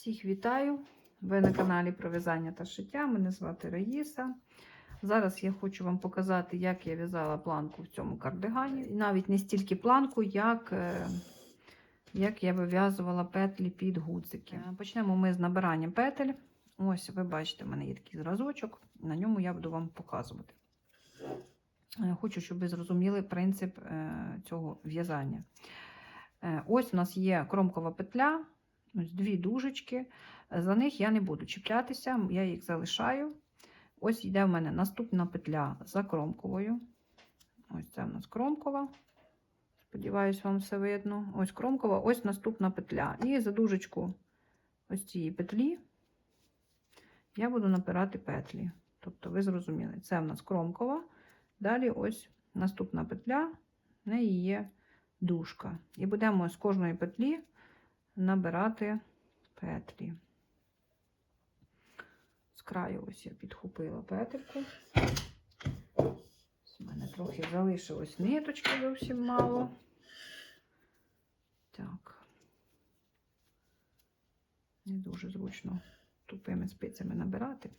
Всіх вітаю! Ви на каналі про в'язання та шиття. Мене звати Раїса. Зараз я хочу вам показати, як я в'язала планку в цьому кардигані. І навіть не стільки планку, як, е, як я вив'язувала петлі під гудзики. Почнемо ми з набирання петель. Ось, ви бачите, в мене є такий зразочок, на ньому я буду вам показувати. Е, Хочу, щоб ви зрозуміли принцип е, цього в'язання. Ось у нас є кромкова петля, ось дві дужечки. За них я не буду чіплятися, я їх залишаю. Ось йде в мене наступна петля за кромковою. Ось це в нас кромкова. Сподіваюсь, вам все видно. Ось кромкова, ось наступна петля. І за дужечку ось цієї петлі я буду напирати петлі. Тобто, ви зрозуміли, це в нас кромкова. Далі ось наступна петля, в неї є дужка. І будемо з кожної петлі набирати петлі. З краю ось я підхопила петельку. У мене трохи залишилось ниточки зовсім мало. Так. Не дуже зручно тупими спицями набирати.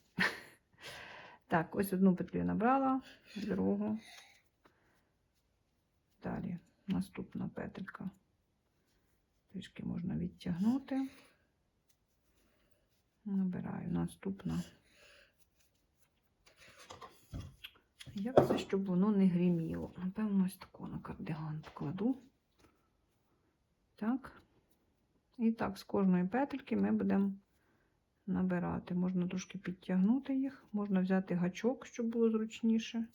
Так, ось одну петлю набрала, другу. Далі наступна петелька. Трішки можна відтягнути. Набираю наступна. Як це, щоб воно не гриміло? Напевно, ось таку на кардиган покладу. Так. І так, з кожної петельки ми будемо набирати. Можна трошки підтягнути їх, можна взяти гачок, щоб було зручніше.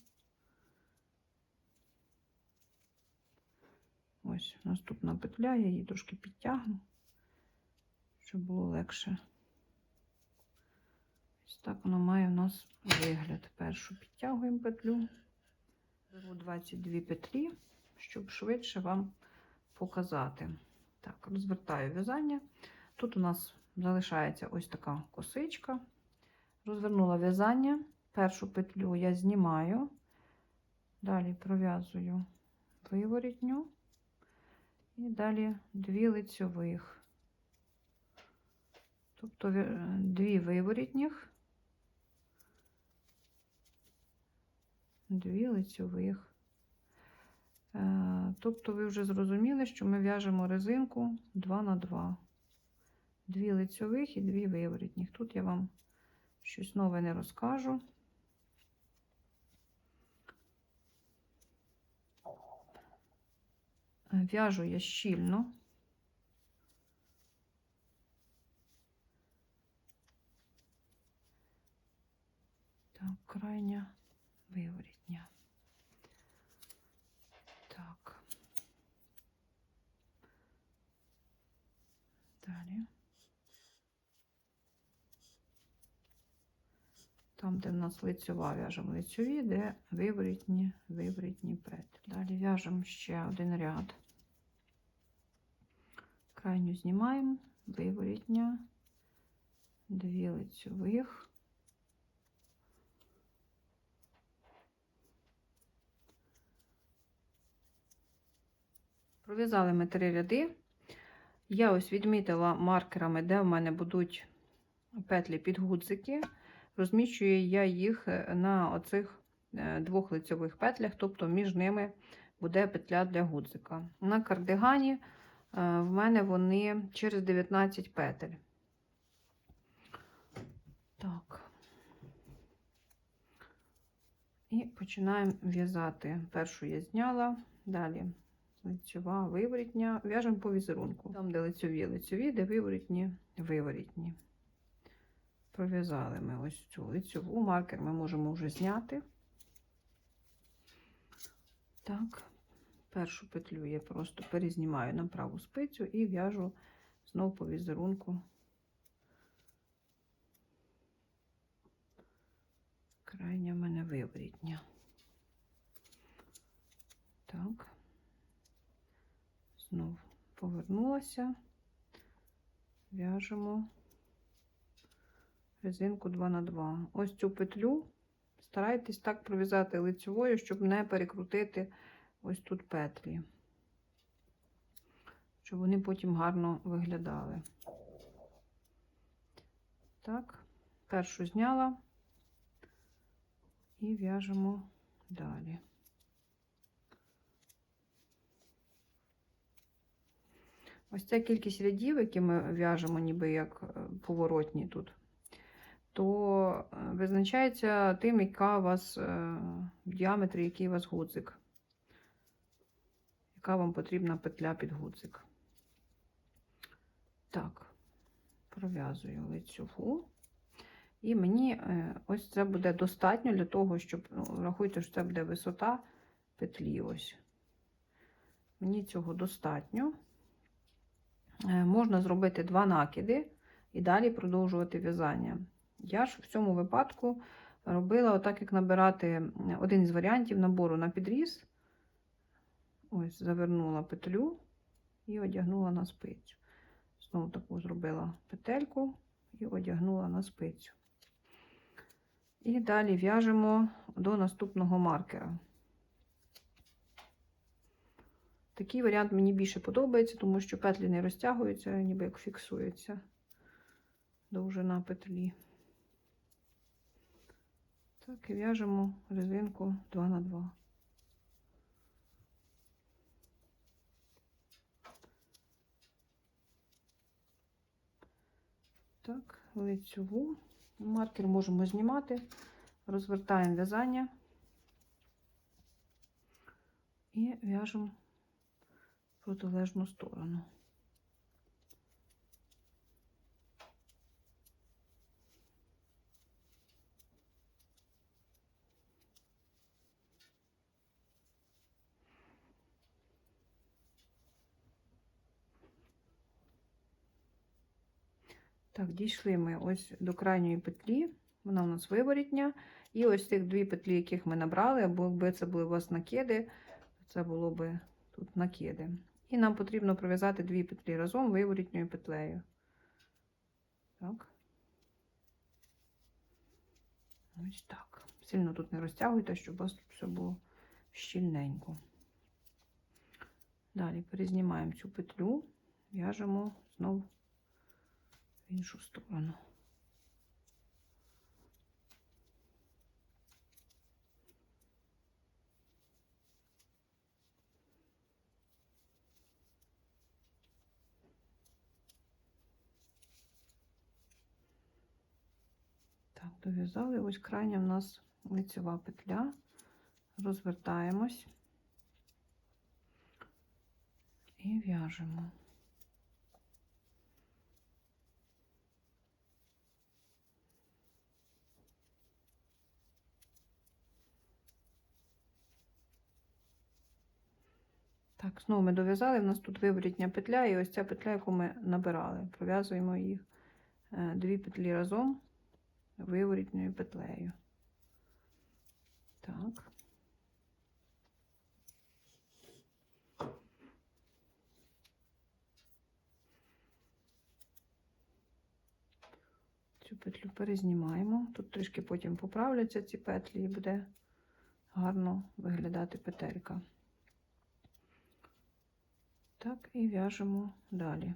Ось наступна петля, я її трошки підтягну, щоб було легше. Ось так воно має у нас вигляд. Першу підтягуємо петлю. Беру 22 петлі, щоб швидше вам показати. Так, розвертаю в'язання. Тут у нас залишається ось така косичка. Розвернула в'язання. Першу петлю я знімаю, далі пров'язую виворітню. І далі дві лицьових. Тобто дві виворітніх, дві лицьових. Е, Тобто ви вже зрозуміли, що ми в'яжемо резинку 2 на 2. Дві лицьових і дві виворітніх. Тут я вам щось нове не розкажу. В'яжу я щільно. Так, крайня виворітня. Так. Далі. Там, де в нас лицьова, в'яжемо лицьові, де виворітні, виворітні петлі. Далі в'яжемо ще один ряд. Крайню знімаємо, виворітня, дві лицьових. Пров'язали ми три ряди. Я ось відмітила маркерами, де в мене будуть петлі під гудзики. Розміщую я їх на оцих двох лицьових петлях, тобто між ними буде петля для гудзика. На кардигані в мене вони через 19 петель. Так. І починаємо в'язати. Першу я зняла, далі лицьова, виворітня. В'яжемо по візерунку. Там, де лицьові, лицьові, де виворітні, виворітні. Пров'язали ми ось цю лицьову маркер ми можемо вже зняти. Так, першу петлю я просто перезнімаю на праву спицю і в'яжу знову по візерунку. Крайня в мене виворітня. Так, знов повернулася, в'яжемо резинку 2 на 2. Ось цю петлю старайтесь так пров'язати лицевою, щоб не перекрутити ось тут петлі, щоб вони потім гарно виглядали. Так, першу зняла і в'яжемо далі. Ось ця кількість рядів, які ми в'яжемо, ніби як е, поворотні тут, то е, визначається тим, яка у вас е, в діаметрі, який у вас гудзик. Яка вам потрібна петля під гудзик. Так, пров'язую лицьову. І мені е, ось це буде достатньо для того, щоб, ну, рахуйте, що це буде висота петлі. ось. Мені цього достатньо. Е, Можна зробити два накиди і далі продовжувати в'язання. Я ж в цьому випадку робила отак, як набирати один із варіантів набору на підріз. Ось, завернула петлю і одягнула на спицю. Знову таку зробила петельку і одягнула на спицю. І далі в'яжемо до наступного маркера. Такий варіант мені більше подобається, тому що петлі не розтягуються, ніби як фіксується довжина петлі. Так, і в'яжемо резинку 2 Так, лицьову. Маркер можемо знімати, розвертаємо в'язання і в'яжемо протилежну сторону. Так, дійшли ми ось до крайньої петлі, вона у нас виворітня. І ось цих дві петлі, яких ми набрали, або якби це були у вас накиди, це було би тут накиди. І нам потрібно пров'язати дві петлі разом виворітньою петлею. Так. Ось так. Сильно тут не розтягуйте, щоб у вас тут все було щільненько. Далі перезнімаємо цю петлю, в'яжемо знову в іншу сторону. Так, дов'язали. Ось крайня в нас лицева петля. Розвертаємось і в'яжемо. Так, знову ми дов'язали, в нас тут виворітня петля, і ось ця петля, яку ми набирали. Пров'язуємо їх е, дві петлі разом виворітньою петлею. Так. Цю петлю перезнімаємо. Тут трішки потім поправляться ці петлі і буде гарно виглядати петелька. Так, і в'яжемо далі.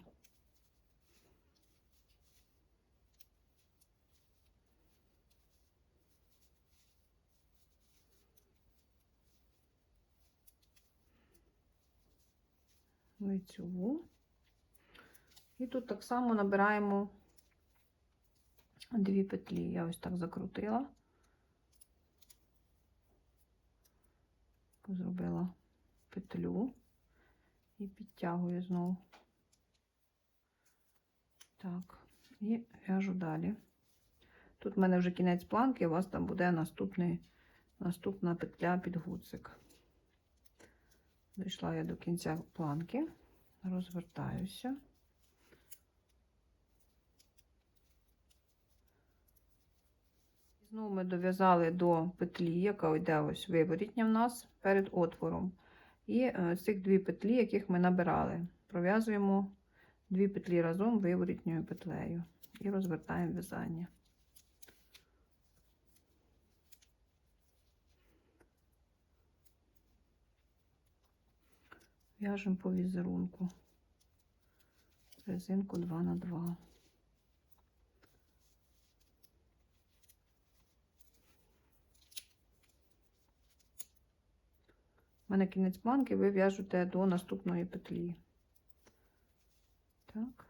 лицьову. І тут так само набираємо дві петлі. Я ось так закрутила, зробила петлю і підтягую знову. Так, і в'яжу далі. Тут в мене вже кінець планки, у вас там буде наступний, наступна петля під гудзик. Дійшла я до кінця планки, розвертаюся. Знову ми дов'язали до петлі, яка йде ось виворітня в нас перед отвором. І е, цих дві петлі, яких ми набирали, пров'язуємо дві петлі разом виворітньою петлею і розвертаємо в'язання. В'яжемо по візерунку резинку 2 на 2. У мене кінець планки, ви в'яжете до наступної петлі. Так.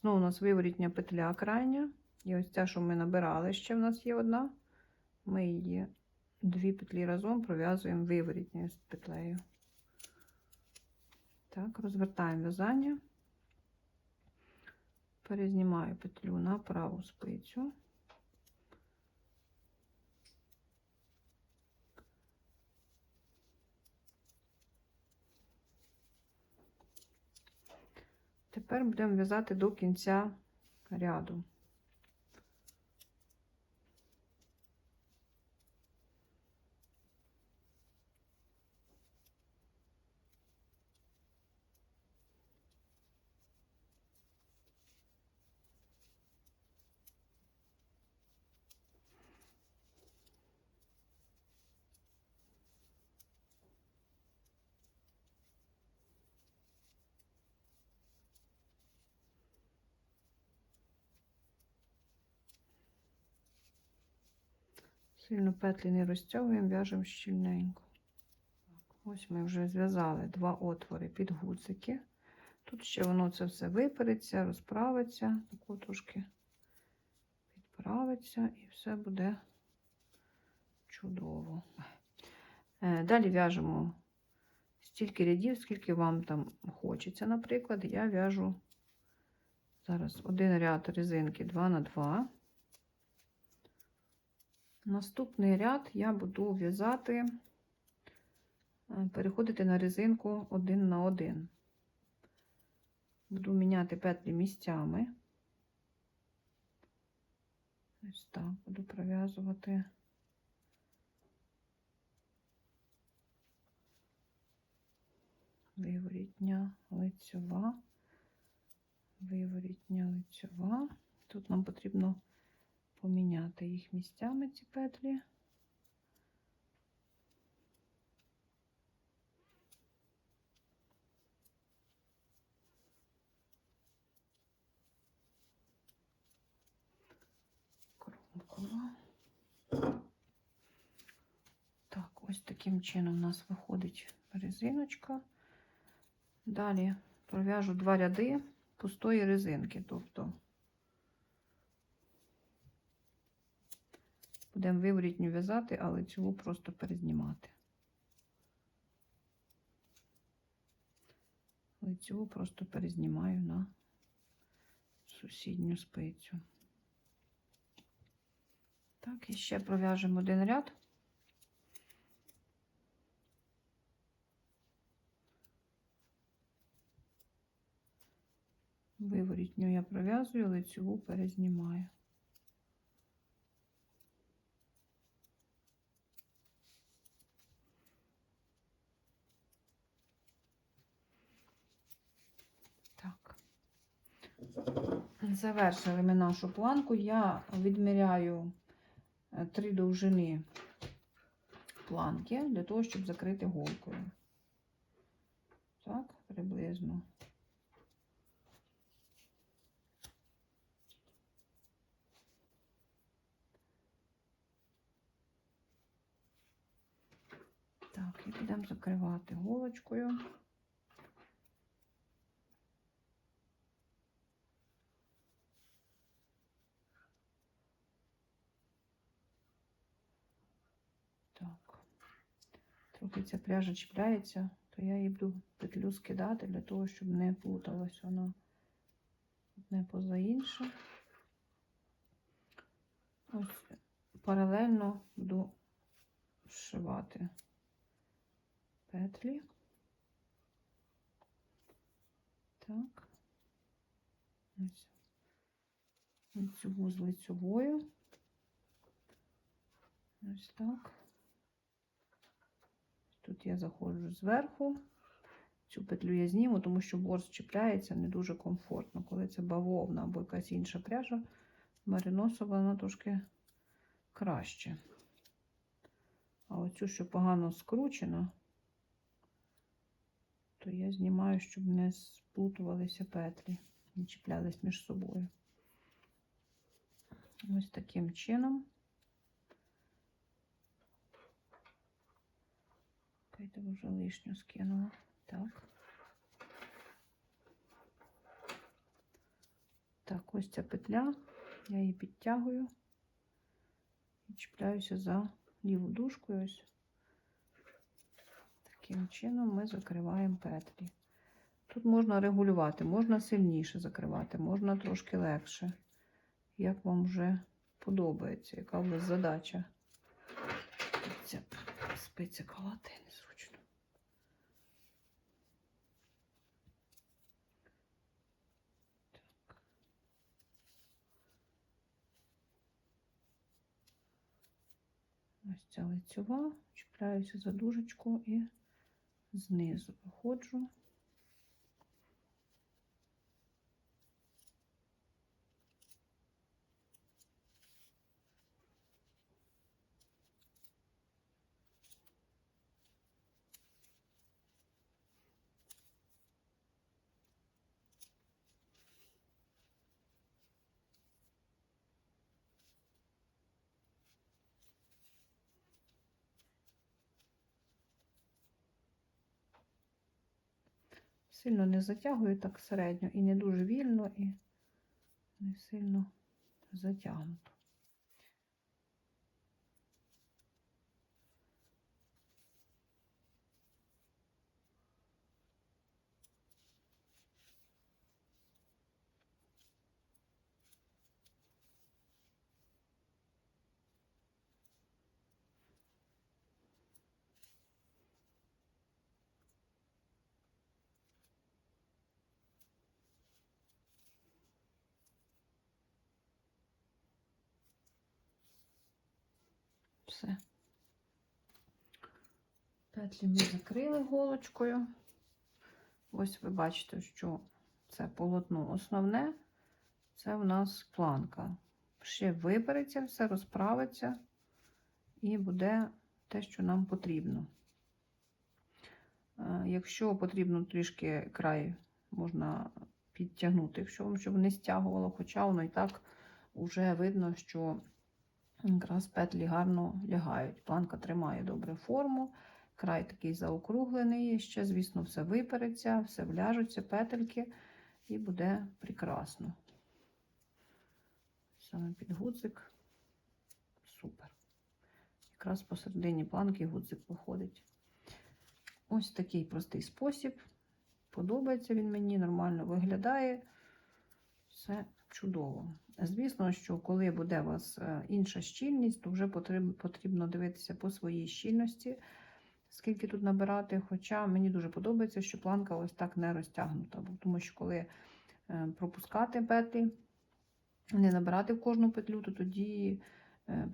Знову у нас виворітня петля крайня. І ось ця, що ми набирали, ще в нас є одна. Ми її дві петлі разом пров'язуємо виворітньою з петлею. Так, розвертаємо в'язання. Перезнімаю петлю на праву спицю. Тепер будемо в'язати до кінця ряду. Сильно петлі не розтягуємо, в'яжемо щільненько. Ось ми вже зв'язали два отвори під гудзики. Тут ще воно це все випереться, розправиться, таку трошки підправиться і все буде чудово. Е, Далі в'яжемо стільки рядів, скільки вам там хочеться. Наприклад, я в'яжу зараз один ряд резинки 2 на 2. Наступний ряд я буду в'язати, е, переходити на резинку один на один. Буду міняти петлі місцями. Ось так буду пров'язувати. Виворітня лицьова, виворітня лицьова. Тут нам потрібно поміняти їх місцями ці петлі. Кромкова. Так, ось таким чином у нас виходить резиночка. Далі пров'яжу два ряди пустої резинки, тобто Будемо виворітню в'язати, але цю просто перезнімати. Лицеву просто перезнімаю на сусідню спицю. Так, і ще пров'яжемо один ряд. Виворітню я пров'язую, лицеву перезнімаю. Так. Завершили ми нашу планку. Я відміряю е, три довжини планки для того, щоб закрити голкою. Так, приблизно. Так, і будемо закривати голочкою. Так. Трохи ця пряжа чіпляється, то я її буду петлю скидати для того, щоб не плуталась вона одне поза інше. Ось паралельно буду зшивати петлі. Так. Ось лицеву з лицевою. Ось так. Тут я заходжу зверху. Цю петлю я зніму, тому що борт чіпляється не дуже комфортно. Коли це бавовна або якась інша пряжа, мериносова вона трошки краще. А оцю, що погано скручена, то я знімаю, щоб не сплутувалися петлі, не чіплялись між собою. Ось таким чином. Чекайте, вже лишню скинула. Так. Так, ось ця петля. Я її підтягую і чіпляюся за ліву дужку. Ось таким чином ми закриваємо петлі. Тут можна регулювати, можна сильніше закривати, можна трошки легше. Як вам вже подобається, яка у вас задача? Ця спиця колоти незручно. Так. Ось ця лицьова, чіпляюся за дужечку і знизу виходжу. Сильно не затягую так середньо і не дуже вільно, і не сильно затягнуто. Все. Петлі ми закрили голочкою. Ось ви бачите, що це полотно основне, це в нас планка. Ще вибереться, все розправиться і буде те, що нам потрібно. Е, Якщо потрібно трішки край, можна підтягнути, якщо вам щоб не стягувало, хоча воно і так вже видно, що якраз петлі гарно лягають. Планка тримає добре форму, край такий заокруглений, ще, звісно, все випереться, все вляжуться петельки, і буде прекрасно. Саме під гудзик. Супер. Якраз посередині планки гудзик виходить. Ось такий простий спосіб. Подобається він мені, нормально виглядає. Все чудово. Звісно, що коли буде у вас е, інша щільність, то вже потрібно, дивитися по своїй щільності, скільки тут набирати. Хоча мені дуже подобається, що планка ось так не розтягнута. Тому що коли е, пропускати петлі, не набирати в кожну петлю, то тоді е,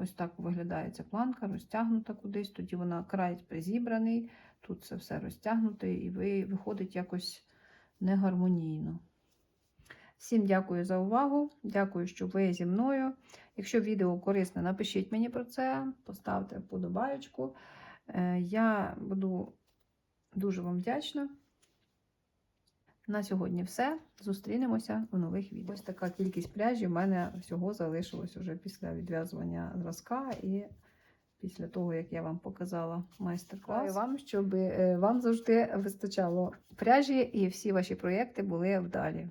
ось так виглядає ця планка, розтягнута кудись, тоді вона край зібраний, тут це все розтягнуте, і ви, виходить якось негармонійно. Всім дякую за увагу. Дякую, що ви зі мною. Якщо відео корисне, напишіть мені про це, поставте вподобаєчку. Е, Я буду дуже вам вдячна. На сьогодні все. Зустрінемося у нових відео. Ось така кількість пляжів у мене всього залишилось уже після відв'язування зразка і після того, як я вам показала майстер-клас. Вам, щоб е, вам завжди вистачало пряжі і всі ваші проєкти були вдалі.